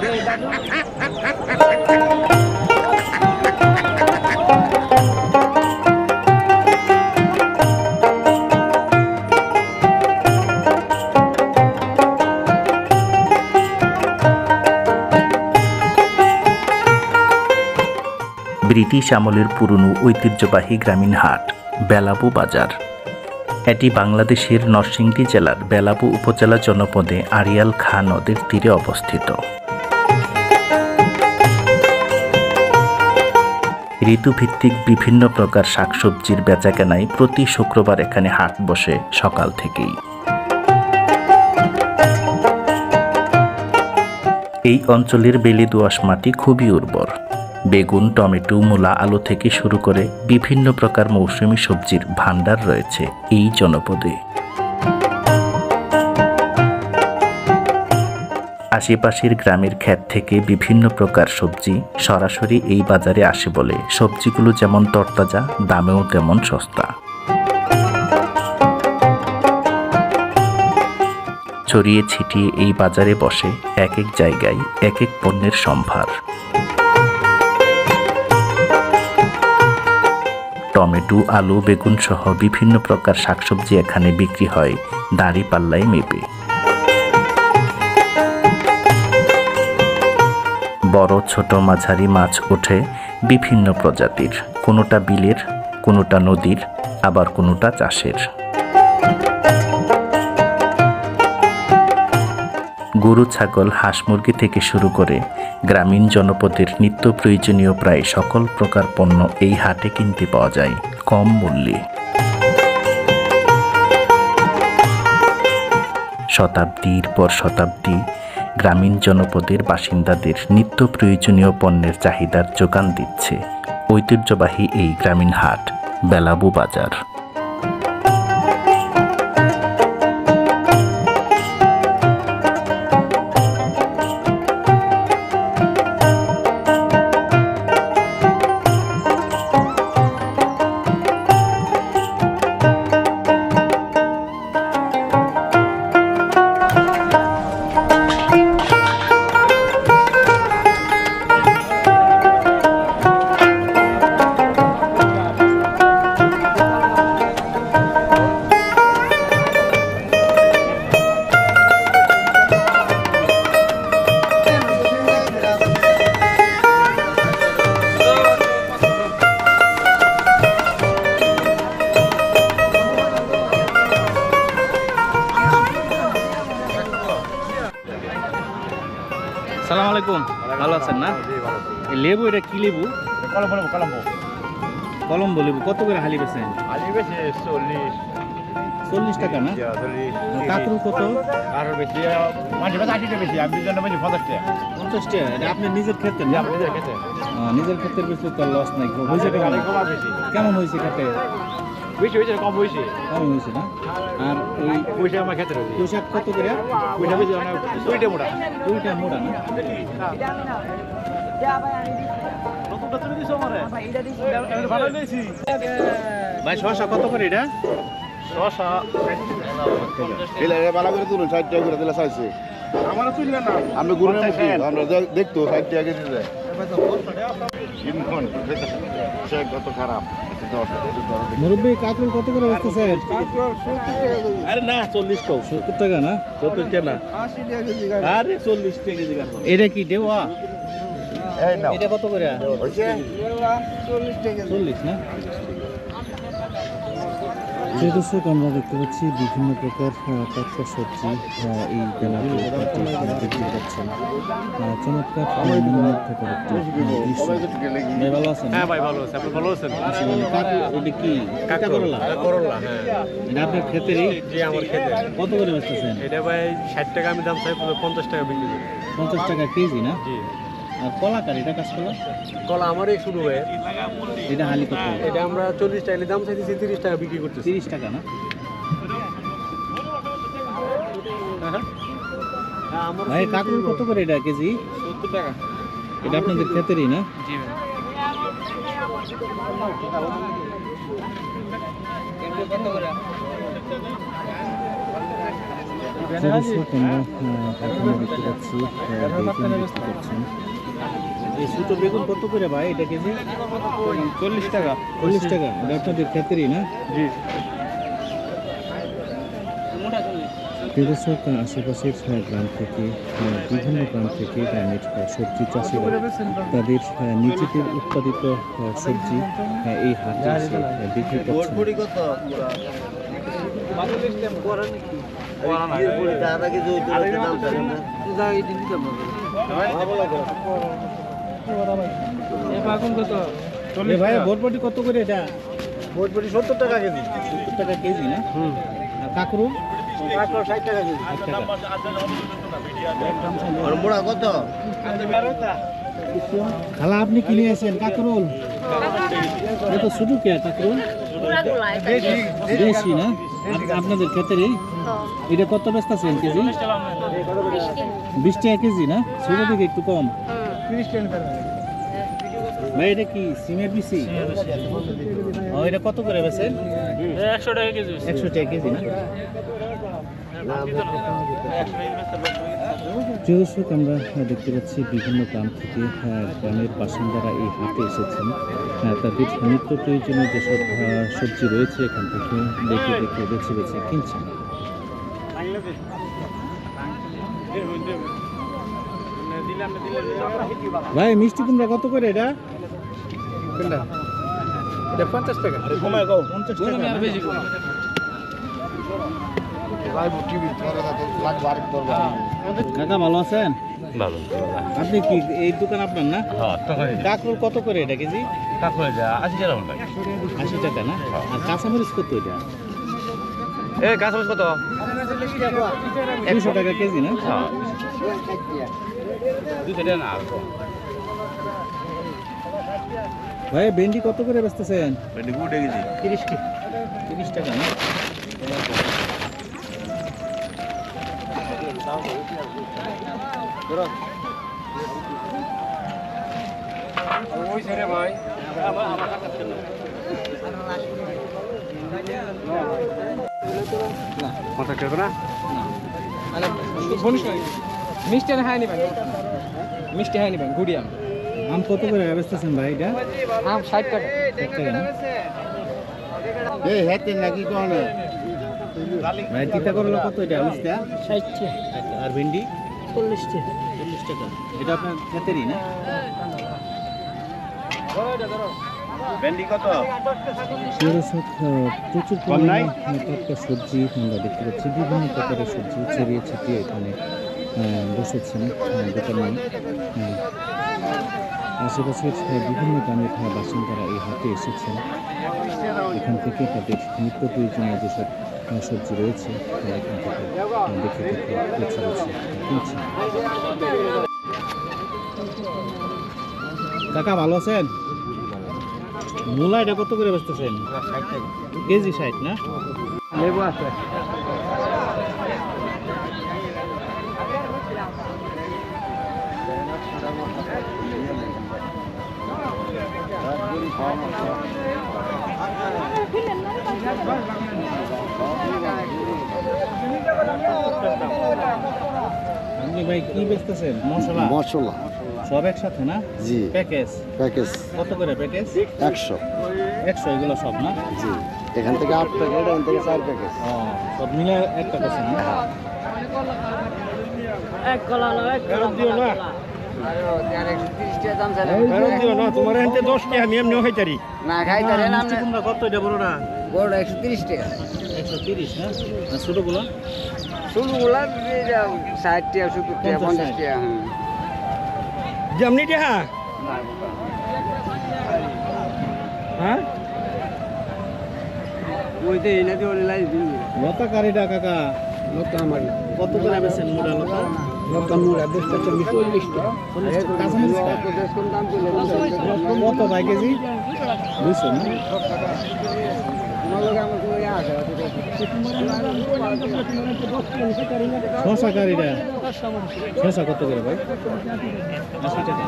British আমলের পুরনো ঐতিহ্যবাহী গ্রামীণ হাট, বেলাবু বাজার। এটি বাংলাদেশের নরসিংদী জেলার বেলাবু উপজেলা জনপদে আড়িয়াল খা নদীর তীরে অবস্থিত। ঋতুভিত্তিক বিভিন্ন প্রকার শাকসবজির বেচাকেনায় প্রতি শুক্রবার এখানে হাট বসে সকাল থেকেই। এই অঞ্চলের বেলে দোআঁশ মাটি খুবই উর্বর। বেগুন, টমেটো, মূলা, আলু থেকে শুরু করে বিভিন্ন প্রকার মৌসুমী সবজির ভাণ্ডার রয়েছে এই জনপদে। আশেপাশের গ্রামের ক্ষেত থেকে বিভিন্ন প্রকার সবজি সরাসরি এই বাজারে আসে বলে। সবজিগুলো যেমন তরতাজা, দামেও তেমন সস্তা। ছড়িয়ে ছিটিয়ে এই বাজারে বসে এক এক জায়গায় এক এক পণ্যের সম্ভার। টমেটো, আলু বেগুন সহ বিভিন্ন প্রকার শাকসবজি এখানে বিক্রি হয়। দাড়ি পাল্লায় মেপে। বড় ছোট মাঝারি মাছ ওঠে বিভিন্ন প্রজাতির। কোনোটা বিলের, কোনোটা নদীর, আবার কোনোটা চাষের। গরু, ছাগল, হাঁস মুরগি থেকে শুরু করে গ্রামীণ জনপদের নিত্য প্রয়োজনীয় প্রায় সকল প্রকার পণ্য এই হাটে কিনতে পাওয়া যায়, কম মূল্যে। শতাব্দীর পর শতাব্দী গ্রামীণ জনপদের বাসিন্দাদের নিত্য প্রয়োজনীয় পণ্যের চাহিদার যোগান দিচ্ছে। ঐতিহ্যবাহী এই গ্রামীণ হাট, বেলাবু বাজার। লেবু এটা কি লেবু? কলম্বো নেব কলম্বো। কলম্বো লেবু কত করে হালি বেছেন আলি বেশি চল্লিশ। চল্লিশ টাকা না? কাঁকরুল কত? আরও বেশি মাঝে মাঝে আশিটা বেশি আমি দুজনে বেশি পঞ্চাশ টাকা। পঞ্চাশ টাকা এটা আপনি নিজের ক্ষেত্রে না? নিজের আহ, নিজের ক্ষেত্রে বেশি তো লস নাই। হয়েছে কেমন? হয়েছে খেতে বেশি হয়েছে কম হয়েছে। কেমন হয়েছে না? আর ওই পয়সা আমার পোশাক কত করে? পয়সা বেশি অনেক মোটা। ওইটা মোড়া না? ভাই কত করে এটা? শশা বালা করে তুলুন ষাট টাকা করে দিলে চাইছে। আমারও তুলবে না। আমি গুরুনের আমরা দেখতো ষাট টাকা কেজি দেয়। কত খারাপ। মুরব্বী কাঁকরুল কত করে বসতেছে আরে না চল্লিশ তো সত্তর টাকা না? টাকা আরে চল্লিশ টাকা এটা কি দেওয়া? এই নাও। এটা কত করে? হয়েছে চল্লিশ না? দর্শক আমরা দেখতে পাচ্ছি বিভিন্ন প্রকার টাটকা সবজি এই বেলাতে বিক্রি করছেন। চমৎকার ভাই ভালো আছেন? হ্যাঁ ভাই ভালো আছে আপনি ভালো আছেন? এটা কি? কাকা করলা করলা হ্যাঁ। এটা আপনার ক্ষেতেরই জি আমার খেতে কত করে বেচতেছেন? এটা ভাই ষাট টাকা আমি দাম চাই পঞ্চাশ টাকা বিক্রি করি। পঞ্চাশ টাকা কেজি না? জি। আর কলা কার? এটা কাজ কলা? কলা আমারই শুরু হয়ে। এটা হালি কত? এটা আমরা চল্লিশ টাকা দাম চাইতেছি তিরিশ টাকা বিক্রি করতেছি। তিরিশ টাকা না? হ্যাঁ ভাই কাকুর কত করে এটা কেজি? সত্তর টাকা। এটা আপনাদের ক্ষেতেরই না? জি ভাই। দেখতে পাচ্ছি। এই ছোটো বেগুন কত করে ভাই? এটা কেজি? চল্লিশ টাকা। চল্লিশ টাকা। এটা আপনাদের ক্ষেত্রেই না? জি। প্রিয় আশেপাশের গ্রাম থেকে আহ, বিভিন্ন গ্রাম থেকে গ্রামের সবজি চাষিরা। তাদের নিজেদের উৎপাদিত আহ, সবজি আহ, এই হাটে এসে বিক্রি এ ভাই বরবটি কত করে এটা? বটবটি সত্তর টাকা কেজি। সত্তর টাকা কেজি না? আর কাঁকরু ষাট টাকা কেজি। আর মোড়া কত? খালা আপনি কিনে আছেন কাঁকরোল এটা শুধু কে কাঁকরোল দেশি। না? আপনাদের ক্ষেত্রে? এটা কত ব্যস্ত আছেন কেজি বিশ টাকা কেজি না? ছোট থেকে একটু কম। ভাই এটা কি সিমের বিসি ও এটা কত করে বেছেন একশো টাকা কেজি একশো টাকা কেজি না? দর্শক আমরা দেখতে পাচ্ছি বিভিন্ন গ্রাম থেকে আহ, গ্রামের বাসিন্দারা এই হাটে এসেছেন। তাদের নিত্য প্রয়োজনীয় যেসব সবজি রয়েছে এখান থেকে দেখে দেখে বেছে বেছে কিনছেন। ভাই মিষ্টি কুমড়া কত করে এটা? এটা পঞ্চাশ টাকা। কমায় গাও পঞ্চাশ টাকা। কাকা ভালো আছেন? ভালো। আপনি কি এই দোকান আপনার না? হ্যাঁ কত করে এটা কেজি? আশি টাকা আশি টাকা না? আর কাঁচামরিচ কত এটা? এ গাছ কত? দুশো টাকা কেজি না? হ্যাঁ না আর ভাই ভেন্ডি কত করে বেচতেছেন? ভেন্ডি গুড়ে গেছি তিরিশ তিরিশ টাকা না? ওই ছেড়ে ভাই কথা কেউ না। মিষ্টি খাই নিবেন মিষ্টি খাই নিবেন গুড়িয়াম আম। আম কত করে বেচতেছেন ভাই এটা? আম ষাট টাকা। টাকা এই হেতে নাকি কোন ভাই তিতা করল কত এটা মিষ্টা ষাট আর ভেন্ডি? চল্লিশ টাকা চল্লিশ টাকা। এটা আপনার ক্ষেতেরই না? ভেন্ডি কত? প্রচুর টাটকা সবজি আমরা দেখতে পাচ্ছি বিভিন্ন প্রকারের সবজি ছড়িয়ে ছিটিয়ে এখানে। বসেছেন দোকানে আশেপাশের বিভিন্ন গ্রামের বাসিন্দারা এই হাটে এসেছেন। এখান থেকে তাদের নিত্য প্রয়োজনীয় যেসব সবজি রয়েছে, তারা এখান থেকে দেখে দেখে কাকা, ভালো আছেন? মূলা এটা কত করে বেচতেছেন? কেজি ষাট, না? লেবু আছে। আপনি ভাই কি বেচতেছেন? মশলা? মশলা। সব একসাথে না? জি। প্যাকেজ? প্যাকেজ। কত করে প্যাকেজ? একশো। একশো এগুলো সব না? জি। এখান থেকে আট প্যাকেট এখান থেকে চার প্যাকেট। ও সব মিলে একটা করছে না? এক কলা না। এক ফেরত দিও না ছোটোগুলো? ষাট সত্তর পঞ্চাশ যেমনি টাকা হ্যাঁ। ওইতে এনে দিয়ে লতা কারিটা কাকা। লতা আমার। কত করে বেছেন মোটা লতা লতা মুড়া দেখতে চল্লিশ কত? কত ভাই কেজি? দুইশো না? শশা কারিটা। শশা কত করে ভাই? আশি টাকা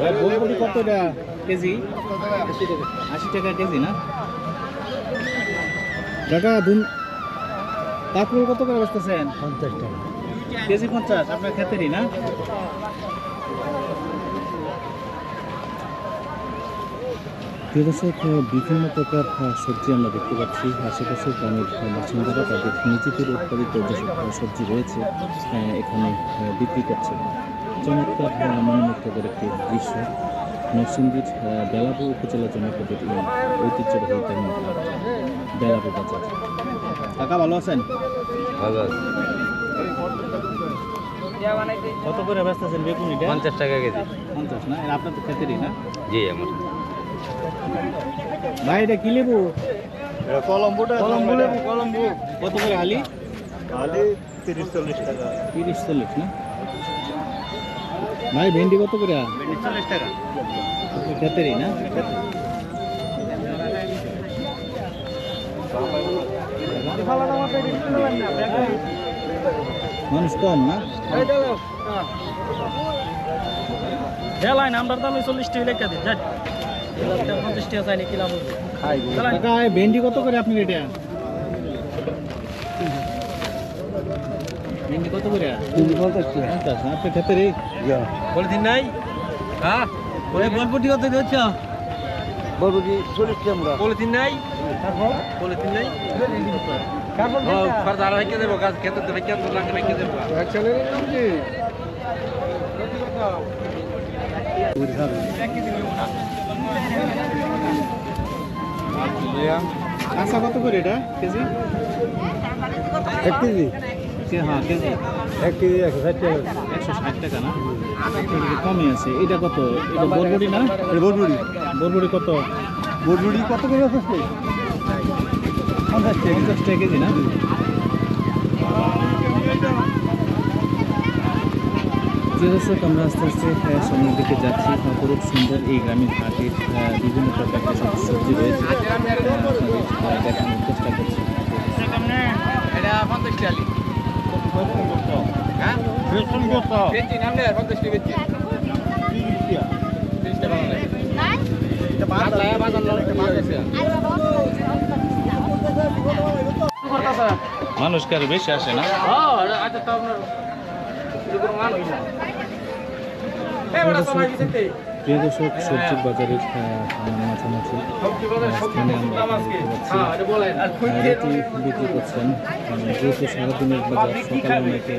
ভাই কতটা? কেজি? আশি টাকা কেজি না? কাকা ধুন। কাকুর কত করে বেচতেছেন পঞ্চাশ টাকা। কেজি পঞ্চাশ আপনার ক্ষেতেরই না? দর্শক বিভিন্ন প্রকার সবজি আমরা দেখতে পাচ্ছি। আশেপাশে গ্রামের আহ, বাসিন্দারা তাদের নিজেদের উৎপাদিত যে সব সবজি রয়েছে এখানে বিক্রি করছে। চমৎকার মনোমুগ্ধকর একটি দৃশ্য। নরসিংদীর বেলাবু উপজেলা জনপদের ঐতিহ্যবাহী গ্রামীণ বাজার কাকা ভালো আছেন? ভালো আছে। কত করে ব্যস্ত আছেন বেগুন পঞ্চাশ টাকা কেজি। পঞ্চাশ না? আপনার তো ক্ষেতেরই না? জি আমার। ভাই এটা কি লেবু? কলম্বোটা কলম্বো লেবু কলম্বো কত করে হালি? আলি তিরিশ চল্লিশ টাকা। তিরিশ চল্লিশ না? ভাই ভেন্ডি কত করে? চল্লিশ টাকা। ক্ষেতেরই না? মানুষ কম না? দেলাই নামটার দামে চল্লিশ টাকা লেখা দিন যাই। পঞ্চাশ টাকা চাই নাকি লাভ হবে কাকা এই ভেন্ডি কত করে আপনি এটা ভেন্ডি কত করে? পঞ্চাশ না আপনার ক্ষেতেরই। পলিথিন নাই? হ্যাঁ? ওই বলপুটি কত দিচ্ছ বলবি চল্লিশ টাকা পলিথিন নাই? কাঁচা কত করে এটা? কেজি? এক কেজি। হ্যাঁ কেজি। এক কেজি একশো ষাট টাকা। একশো ষাট টাকা না? কমই আছে। এটা কত? এটা বরবড়ি না? বরবুড়ি বরবড়ি কত? বরবুড়ি কত করে আছে? পঞ্চাশ টাকা পঞ্চাশ টাকা কেজি না? যে দর্শক আমরা আস্তে আস্তে সামনের দিকে যাচ্ছি। অপরূপ সুন্দর এই গ্রামীণ হাটের বিভিন্ন প্রকার সব সবজি রয়েছে। দেখানোর চেষ্টা করছি। হ্যাঁ? বাজার। মানুষ কারও বেশি আসে না? প্রিয় দর্শক, সবজির বাজারের মাঝামাঝি বিক্রি করছেন। যেহেতু সারাদিনের বাজার, সকালে অনেকে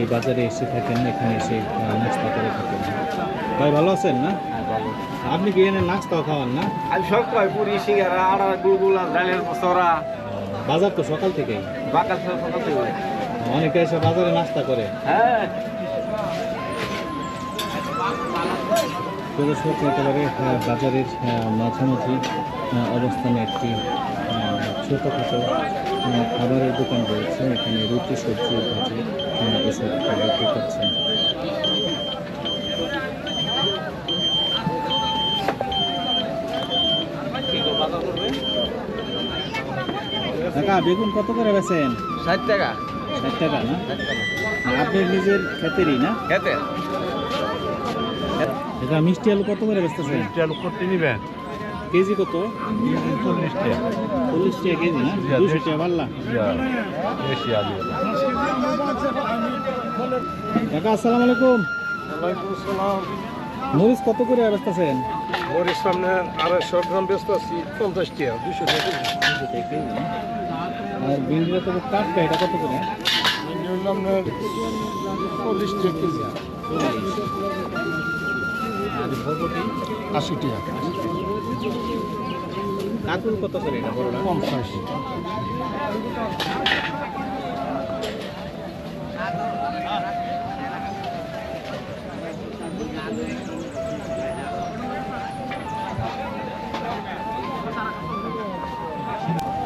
এই বাজারে এসে থাকেন, এখানে এসে নাস্তা করে থাকেন। ভাই, ভালো আছেন না? আপনি কি এনে নাস্তাও খাওয়ান না? আজ সব কয় পুরি সিঙ্গারা আড়া গুলগুলা ডালের বসরা বাজার তো সকাল থেকেই। বাকাল সকাল থেকে অনেকে এসে বাজারে নাস্তা করে। হ্যাঁ। একেবারে বাজারের মাঝামাঝি অবস্থানে একটি ছোটোখাটো খাবারের দোকান রয়েছে। এখানে রুটি সবজি ভাজি এসব বিক্রি করছেন। কাকা বেগুন কত করে বেছেন ষাট টাকা। ষাট টাকা না? আপনি নিজের ক্ষেতেরই না? খেতে এটা মিষ্টি আলু কত করে বেচতেছেন? মিষ্টি আলু করতে নিবেন। কেজি কত? চল্লিশ টাকা। চল্লিশ টাকা কেজি না? দুশো টাকা পারলা? আলু কাকা আসসালামু আলাইকুম। মরিচ কত করে বেচতেছেন? মরিচ সামনে আড়াইশো গ্রাম ব্যস্ত আছি পঞ্চাশ টাকা দুশো টাকা দুশো টাকা আর ভিন্ডিটা তো কাটকা এটা কত করে? আপনার চল্লিশ টাকা কেজি আর ভরবটি আশি টাকা। কাকুল কত করে এটা বড়টা পঞ্চাশ।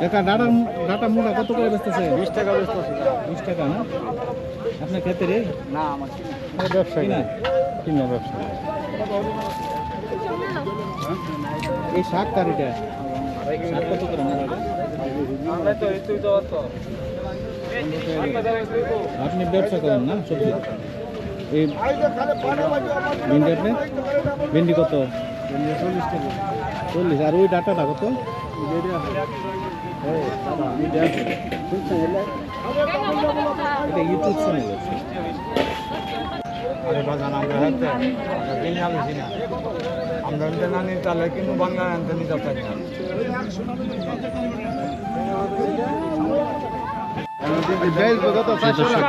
কাকা ডাটা ডাটা মোটা কত করে বেচতেছে? বিশ টাকা ব্যস্ত আছি বিশ টাকা না? আপনার ক্ষেতে রে না আমার ব্যবসা কিনা কিনা ব্যবসা এই শাক কার এটা? শাক কত করে আপনি ব্যবসা করেন না সবজি? এই ভেন্ডি আপনি? ভেন্ডি কত? চল্লিশ আর ওই ডাটাটা কত? এটা ইউটিউব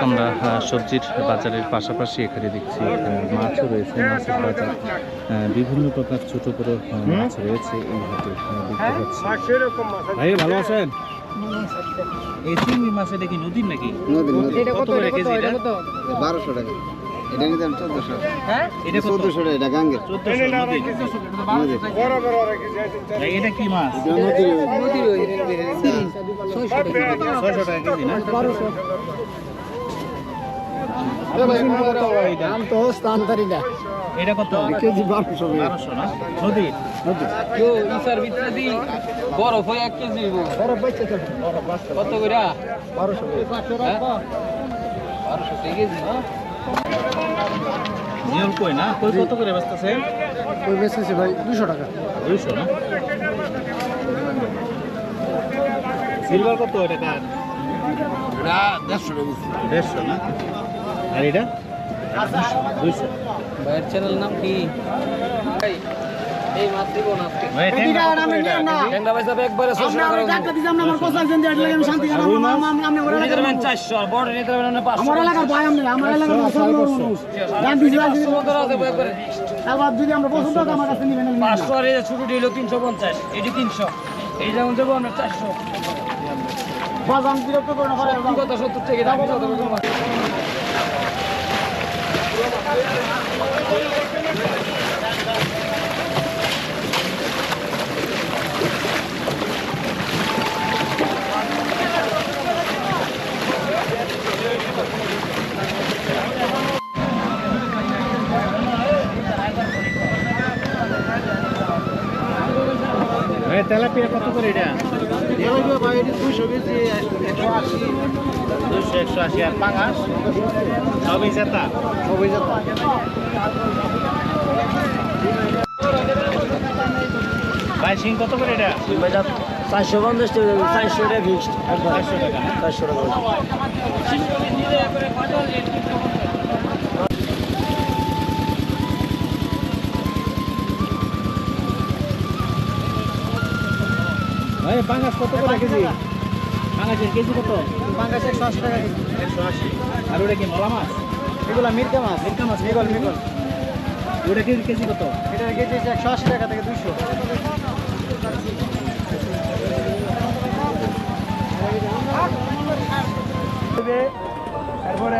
আমরা আমরা সবজির বাজারের পাশাপাশি এখানে দেখছি মাছও রয়েছে মাছের বাজার। বিভিন্ন প্রকার ছোট বড় মাছ রয়েছে এই হাটে পাচ্ছি ভাই ভালো আছেন? এই চিংড়ি মাছ এটা কি নদীর নাকি? কত করে কেজি এটা বারোশো টাকা। এটা নিতে চোদ্দশো। এটা চোদ্দশো টাকা এটা এটা কি মাছ? ছয়শো টাকা কেজি না? দাম তো স্থানান্তরি না এটা কত? কেজি বারোশো বারোশো না? নদীর বরফ হয়ে এক কেজি কত করে বারোশো বারোশো কেজি জিওল কই না? কই কত করে বেচতেছে? ওই বেচেছে ভাই? দুশো টাকা। দুইশো না? সিলভার কত এটা কার? দেড়শো না? আর এটা? দুইশো। ভাইয়ের চ্যানেল নাম কি? পাঁচশো আর এই যে তিনশো পঞ্চাশ এটি তিনশো। এই যেমন দেবো আমরা চারশো কত সত্তর থেকে দাম কত করে? ভাই তেলাপিয়া কত করে এটা? দুশো কেজি একশো আশি। দুশো একশো আশি আর পাঙাশ? সবই জেতা? সবই শিং কত করে এটা? চারশো পঞ্চাশ টাকা চারশো টাকা ফিক্সড চারশো টাকা? চারশো টাকা ভাই পাঙাশ কত করে কেজি? পাঙাশের কেজি কত? পাঙ্গাস একশো আশি টাকা কেজি। একশো আশি। আর ওটা কি মলা মাছ? এগুলো মির্কা মাছ। মিরকা মাছ মিগল মিগল। ওটা কেজি কেজি কত? এটার কেজি একশো আশি টাকা থেকে দুশো তারপরে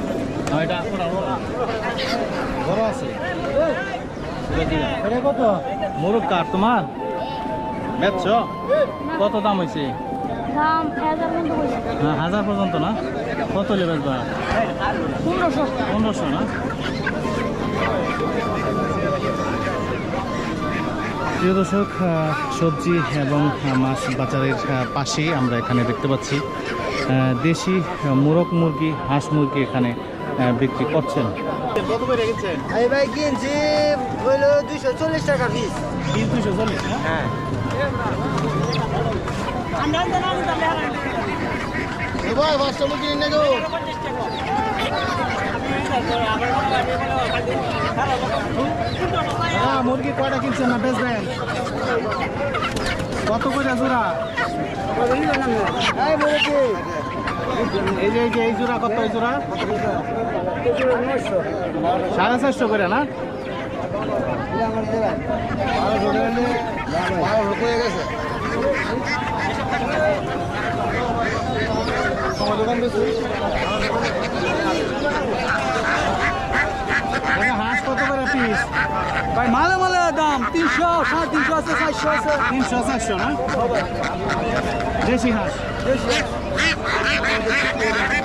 এটা বড় আছে। কত মোরগ কার তোমার? বেচছ? কত দাম হয়েছে হাজার হ্যাঁ হাজার পর্যন্ত না? কত হলে বেচবা? পনেরোশো। পনেরোশো না? প্রিয় দর্শক সবজি এবং মাছ বাজারের পাশেই আমরা এখানে দেখতে পাচ্ছি দেশি মোরগ মুরগি হাঁস মুরগি এখানে বিক্রি করছেন। এই ভাই কিনছি হইল দুইশো চল্লিশ টাকা পিস চল্লিশ না হ্যাঁ। ভাই পাঁচশো হ্যাঁ মুরগি কয়টা কিনছেন না বেচবেন কত করে জোড়া? এই যে এই যে এই জোড়া কত এই জোড়া? সাড়ে চারশো করে না? হয়ে গেছে দোকান বেশি ভাই, মালে মালে দাম, তিনশো, সাড়ে তিনশো আছে, চারশো আছে। তিনশো, চারশো না? দেশি হাঁস। ওটা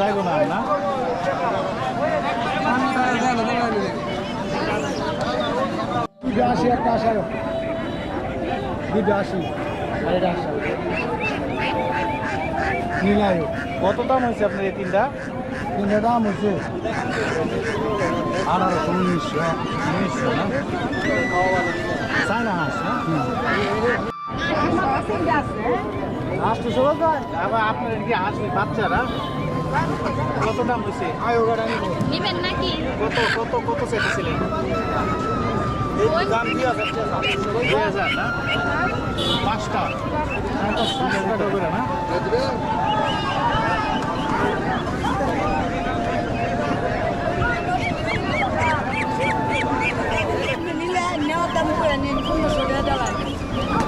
যাইব না না? আশি একটা আশার দুইটা আশি। আর এটা নীলায় কত দাম হয়েছে আপনার এই তিনটা? তিনটা দাম হচ্ছে আঠারোশো উনিশশো উনিশশো না? চায়না হাঁস না? হাঁস তো সবাই আবার আপনার কি হাঁস বাচ্চারা? কত দাম হয়েছে নেবেন নাকি? কত কত কত চাইতেছিলেন দাম দুই হাজার দুই হাজার না? পাঁচটা। পাঁচটা। করে না নিলে নেওয়ার দাম করে নিন পনেরোশো টাকা দেওয়া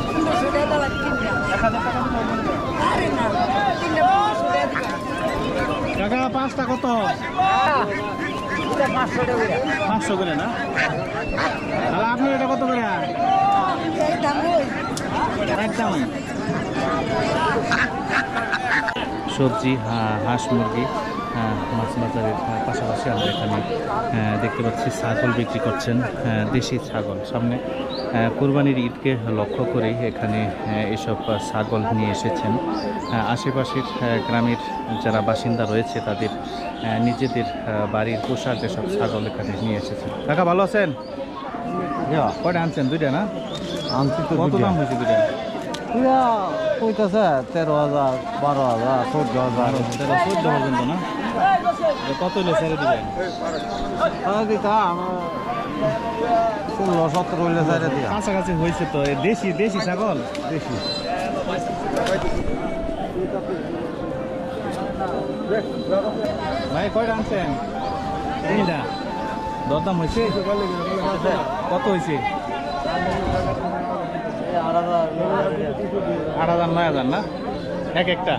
পনেরোশো টাকা দেওয়া কিনবে এক হাজার টাকা দিতে হবে না? আরে না কিনলে পনেরোশো টাকা দিবে কাকা পাঁচটা কত? পাঁচশো করে না? তাহলে আপনার এটা কত করে? একদম সবজি হাঁস মুরগি মাছ বাজারের পাশাপাশি আমরা এখানে দেখতে পাচ্ছি ছাগল বিক্রি করছেন দেশি ছাগল। সামনে কুরবানির ঈদকে লক্ষ্য করেই এখানে এসব ছাগল নিয়ে এসেছেন। আশেপাশের গ্রামের যারা বাসিন্দা রয়েছে তাদের হ্যাঁ, নিজেদের বাড়ির পোষা যেসব ছাগল এখানে নিয়ে এসেছেন। কাকা ভালো আছেন? কয়টা আনছেন? দুইটা না? আনছি তো কত দাম হয়েছে দুইটা? পুরা কইতাছে তেরো হাজার বারো হাজার চোদ্দ হাজার। তেরো চোদ্দ পর্যন্ত না? কত হলে ছেড়ে দিবেন? দিতাম ষোলো সতেরো দিয়া। কাছাকাছি হয়েছে তো দেশি দেশি ছাগল? বেশি ভাই, কয়টা আনছেন? তিনটা। দরদাম হয়েছে? কত হয়েছে? আট হাজার, নয় হাজার না? এক একটা?